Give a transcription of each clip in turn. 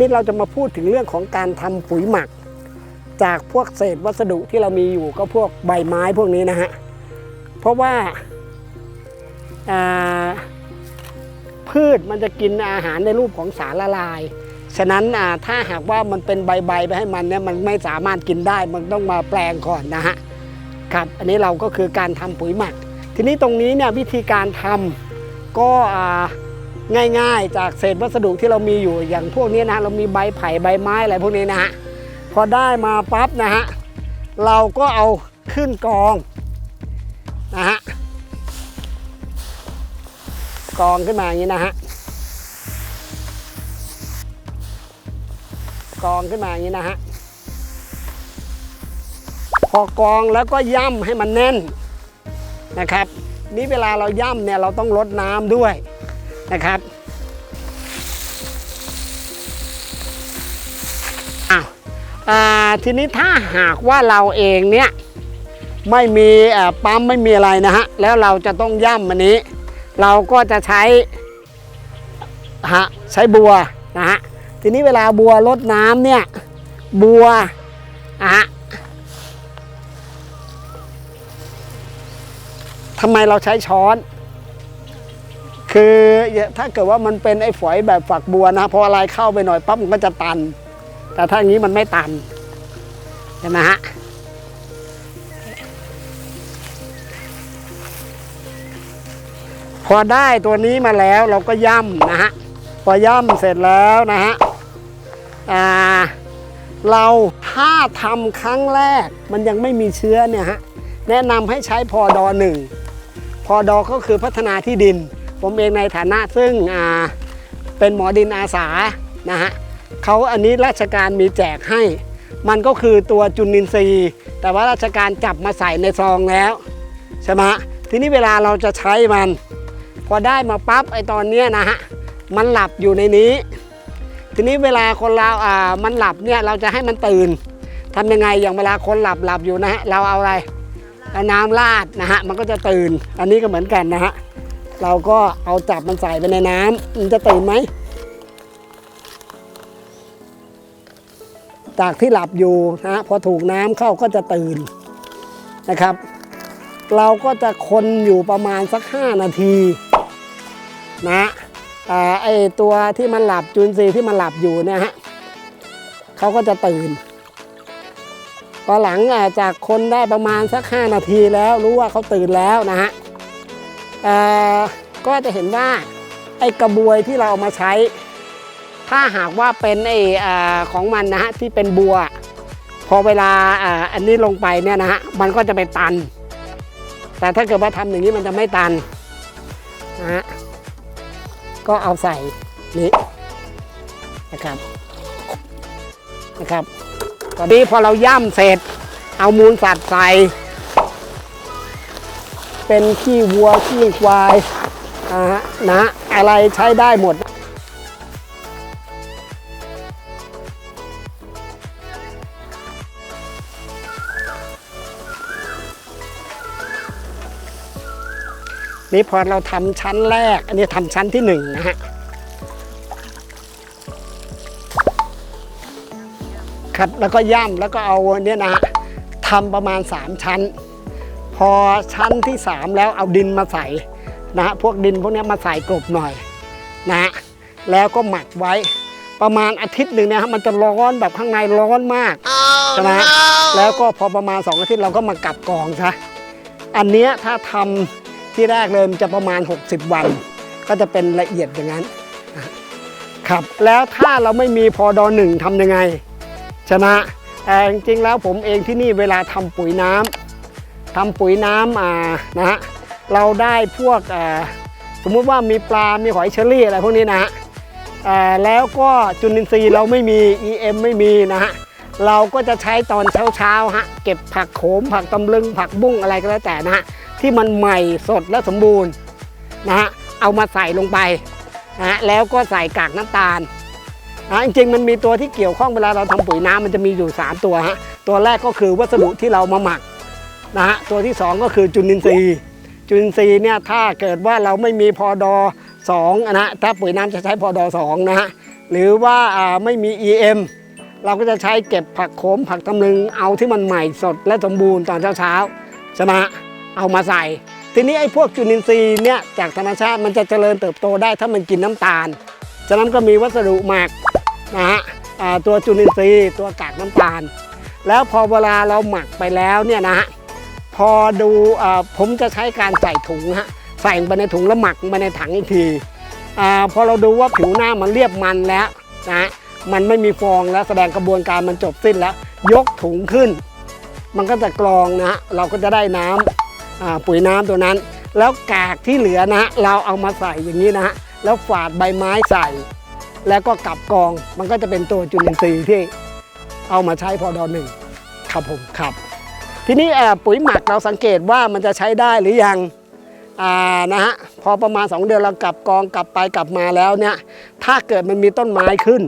นี่เราจะมาพูดถึงเรื่องของการทำปุ๋ยหมัก จากพวกเศษวัสดุที่เรามีอยู่ก็พวกใบไม้พวกนี้นะฮะ เพราะว่าาพืชมันจะกินอาหารในรูปของสารละลาย ฉะนั้นถ้าหากว่ามันเป็นใบๆไปให้มันเนี่ยมันไม่สามารถกินได้ มันต้องมาแปลงก่อนนะฮะ ครับ อันนี้เราก็คือการทำปุ๋ยหมัก ทีนี้ตรงนี้เนี่ยวิธีการทำก็อ่า ง่ายๆ จากเศษวัสดุที่เรามีอยู่อย่างพวกนี้นะเรามีใบไผ่ใบไม้อะไรพวกนี้นะฮะพอได้มาปั๊บนะฮะเราก็เอาขึ้นกองนะฮะกองขึ้นมาอย่างนี้นะฮะกองขึ้นมาอย่างนี้นะฮะพอกองแล้วก็ย่ำให้มันแน่นนะครับ นี่เวลาเราย่ำเนี่ยเราต้องลดน้ำด้วย นะครับอ้าวทีนี้ถ้าหากว่าเราเองเนี่ยไม่มีปั๊มไม่มีอะไรนะฮะแล้วเราจะต้องย่ำอันนี้ เราก็จะใช้ฮะใช้บัวนะฮะทีนี้เวลาบัวลดน้ำเนี่ยบัวอะฮะทำไมเราใช้ช้อน คือถ้าเกิดว่ามันเป็นไอ้ฝอยแบบฝักบัวนะพออะไรเข้าไปหน่อยปั๊บมันก็จะตัน แต่ถ้าอย่างนี้มันไม่ตันเห็นไหมฮะพอได้ตัวนี้มาแล้วเราก็ย่ำนะฮะพอย่ำเสร็จแล้วนะฮะอ่าเราถ้าทำครั้งแรกมันยังไม่มีเชื้อเนี่ยฮะแนะนำให้ใช้พอดอหนึ่งพอดอก็คือพัฒนาที่ดิน ผมเองในฐานะซึ่งเป็นหมอดินอาสานะฮะเขาอันนี้ราชการมีแจกให้ มันก็คือตัวจุลินทรีย์ แต่ว่าราชการจับมาใส่ในซองแล้วใช่ไหมทีนี้เวลาเราจะใช้มัน พอได้มาปั๊บไอตอนเนี้ยนะฮะมันหลับอยู่ในนี้ ทีนี้เวลาคนเราอ่ามันหลับเนี่ยเราจะให้มันตื่นทำยังไงอย่างเวลาคนหลับหลับอยู่นะฮะเราเอาอะไรเอาน้ำราดนะฮะมันก็จะตื่นอันนี้ก็เหมือนกันนะฮะ เราก็เอาจับมันใส่ไปในน้ำมันจะตื่นไหม จากที่หลับอยู่นะพอถูกน้ำเข้าก็จะตื่นนะครับ เราก็จะคนอยู่ประมาณสัก 5 นาทีนะไอตัวที่มันหลับจุลทรีย์ที่มันหลับอยู่เนี่ยฮะเขาก็จะตื่นพอหลังจากคนได้ประมาณสัก 5 นาทีแล้วรู้ว่าเขาตื่นแล้วนะฮะ ก็จะเห็นว่าไอ้กระบวยที่เราเอามาใช้ ถ้าหากว่าเป็นไอ้อ่าของมันนะฮะที่เป็นบัว พอเวลาอ่าอันนี้ลงไปเนี่ยนะฮะมันก็จะไปตัน แต่ถ้าเกิดว่าทำอย่างนี้มันจะไม่ตันนะฮะก็เอาใส่นี้นะครับนะครับตอนนี้พอเราย่ำเสร็จ เอามูลสัตว์ใส่ เป็นขี้วัวขี้ควายนะอะไรใช้ได้หมดนี่พอเราทำชั้นแรก อันนี้ทำชั้นที่หนึ่งนะฮะ ครับ แล้วก็ย่ำแล้วก็เอาเนี่ยนะฮะทำประมาณ 3 ชั้น พอชั้นที่ 3 แล้วเอาดินมาใส่นะฮะพวกดินพวกเนี้ยมาใส่กลบหน่อยนะฮะแล้วก็หมักไว้ประมาณอาทิตย์หนึ่งเนะฮะมันจะร้อนแบบข้างในร้อนมากใช่ไหมฮะแล้วก็พอประมาณ 2 อาทิตย์เราก็มากลับกองซะอันเนี้ยถ้าทำที่แรกเลยมันจะประมาณ 60 วัน ก็จะเป็นละเอียดอย่างนั้นนะครับแล้วถ้าเราไม่มีพอดอหนึ่งทำยังไง ชนะแต่จริงๆแล้วผมเองที่นี่เวลาทำปุ๋ยน้ำ ทำปุ๋ยน้ำอ่านะฮะเราได้พวกอ่าสมมุติว่ามีปลา มีหอยเชอรี่อะไรพวกนี้นะฮะอ่าแล้วก็จุลินทรีย์เราไม่มี EM ไม่มีนะฮะเราก็จะใช้ตอนเช้าๆฮะเก็บผักโขม ผักตำลึง ผักบุ้งอะไรก็แล้วแต่นะฮะที่มันใหม่สดและสมบูรณ์นะฮะเอามาใส่ลงไปนะฮะแล้วก็ใส่กากน้ำตาลนะจริงๆมันมีตัวที่เกี่ยวข้องเวลาเราทำปุ๋ยน้ำมันจะมีอยู่ 3 ตัวฮะตัวแรกก็คือวัสดุที่เรามาหมัก นะฮะตัวที่ 2 ก็คือจุลินทรีย์จุลินทรีย์เนี่ยถ้าเกิดว่าเราไม่มีพอดอสองนะฮะถ้าปุ๋ยน้ำจะใช้พอดอสองนะฮะหรือว่าไม่มี EM เราก็จะใช้เก็บผักโขมผักตำลึงเอาที่มันใหม่สดและสมบูรณ์ตอนเช้าๆใช่ไหมฮะเอามาใส่ ทีนี้ไอ้พวกจุลินทรีย์เนี่ยจากธรรมชาติมันจะเจริญเติบโตได้ถ้ามันกินน้ำตาล ฉะนั้นก็มีวัสดุหมักนะฮะตัวจุลินทรีย์ตัวกากน้ำตาล แล้วพอเวลาเราหมักไปแล้วเนี่ยนะฮะ พอดูอผมจะใช้การใส่ถุงฮะใส่ไปในถุงแล้วหมักไปในถังอีกทีอพอเราดูว่าผิวหน้ามันเรียบมันแล้วนะมันไม่มีฟองแล้วแสดงกระบวนการมันจบสิ้นแล้ว ยกถุงขึ้น มันก็จะกรองนะฮะเราก็จะได้น้ำอ่าปุ๋ยน้ำตัวนั้น แล้วกากที่เหลือนะเราเอามาใส่อย่างนี้นะฮะแล้วฝาดใบไม้ใส่ แล้วก็กลับกองมันก็จะเป็นตัวจุลินทรีย์ที่เอามาใช้พอดอหนึ่งครับผมครับ ทีนี้ปุ๋ยหมักเราสังเกตว่ามันจะใช้ได้หรือยังนะฮะพอประมาณ 2 เดือนเรากลับกองกลับไปกลับมาแล้วเนี่ยถ้าเกิดมันมีต้นไม้ขึ้น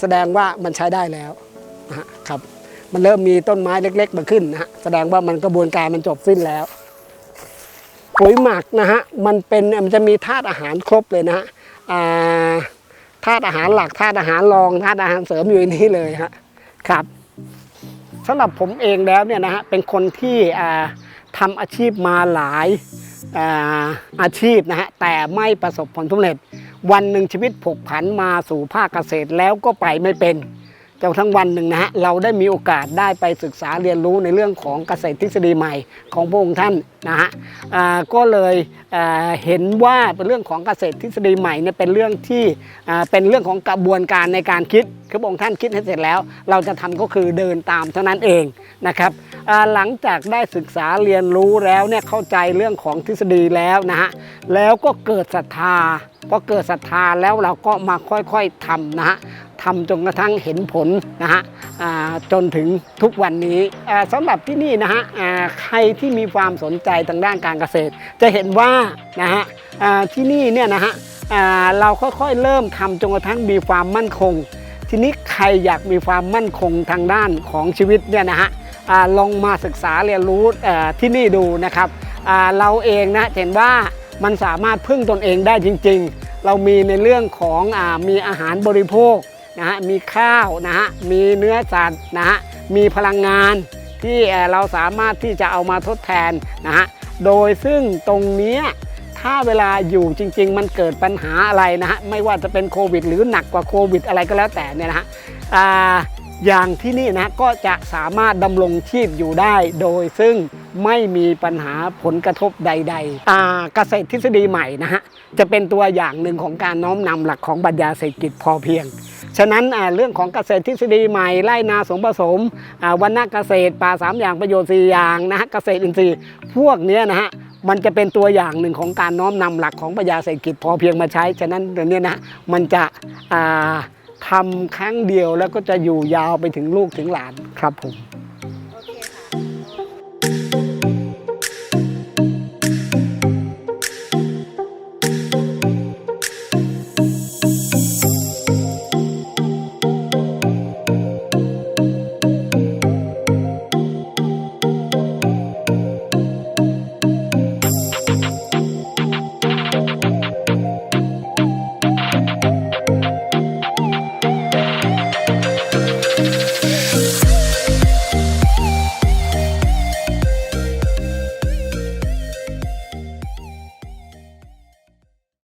แสดงว่ามันใช้ได้แล้วนะครับมันเริ่มมีต้นไม้เล็กๆมาขึ้นนะฮะแสดงว่ามันกระบวนการมันจบสิ้นแล้วปุ๋ยหมักนะฮะมันเป็นมันจะมีธาตุอาหารครบเลยนะฮะธาตุอาหารหลักธาตุอาหารรองธาตุอาหารเสริมอยู่ในนี้เลยฮะครับ สำหรับผมเองแล้วเนี่ยนะฮะเป็นคนที่ทำอาชีพมาหลายอาชีพนะฮะแต่ไม่ประสบผลสำเร็จ วันหนึ่งชีวิตผกผันมาสู่ภาคเกษตรแล้วก็ไปไม่เป็น จนทั้งวันหนึ่งนะฮะเราได้มีโอกาสได้ไปศึกษาเรียนรู้ในเรื่องของเกษตรทฤษฎีใหม่ของพระองค์ท่านนะฮะก็เลยเห็นว่าเป็นเรื่องของเกษตรทฤษฎีใหม่เนี่ยเป็นเรื่องที่เป็นเรื่องของกระบวนการในการคิดคือพระองค์ท่านคิดให้เสร็จแล้ว เราจะทำก็คือเดินตามเท่านั้นเองนะครับหลังจากได้ศึกษาเรียนรู้แล้วเนี่ยเข้าใจเรื่องของทฤษฎีแล้วนะฮะแล้วก็เกิดศรัทธา พอเกิดศรัทธาแล้วเราก็มาค่อยๆทำนะฮะทำจนกระทั่งเห็นผลนะฮะจนถึงทุกวันนี้สำหรับที่นี่นะฮะใครที่มีความสนใจทางด้านการเกษตร จะเห็นว่านะฮะที่นี่เนี่ยนะฮะเราค่อยๆเริ่มทำจนกระทั่งมีความมั่นคง ทีนี้ใครอยากมีความมั่นคงทางด้านของชีวิตเนี่ยนะฮะลองมาศึกษาเรียนรู้ที่นี่ดูนะครับเราเองนะเห็นว่า มันสามารถพึ่งตนเองได้จริง ๆ เรามีในเรื่องของอมีอาหารบริโภคนะฮะมีข้าวนะฮะมีเนื้อสัตว์นะฮะมีพลังงานที่เราสามารถที่จะเอามาทดแทนนะฮะโดยซึ่งตรงนี้ถ้าเวลาอยู่จริง ๆ มันเกิดปัญหาอะไรนะฮะไม่ว่าจะเป็นโควิด หรือหนักกว่าโควิดอะไรก็แล้วแต่เนี่ยนะฮะออย่างที่นี่นะก็จะสามารถดำรงชีพอยู่ได้โดยซึ่ง ไม่มีปัญหาผลกระทบใดๆเกษตรทฤษฎีใหม่นะฮะจะเป็นตัวอย่างหนึ่งของการน้อมนำหลักของปัญญาเศรษฐกิจพอเพียง ฉะนั้นเรื่องของเกษตรทฤษฎีใหม่ไร่นาสมผสมวันนาเกษตรป่าสามอย่างประโยชน์สี่อย่างนะฮะเกษตรอินทรีย์พวกนี้นะฮะมันจะเป็นตัวอย่างหนึ่งของการน้อมนำหลักของปัญญาเศรษฐกิจพอเพียงมาใช้ ฉะนั้นเดี๋ยวนี้นะมันจะอ่าทำครั้งเดียวแล้วก็จะอยู่ยาวไปถึงลูกถึงหลานครับผม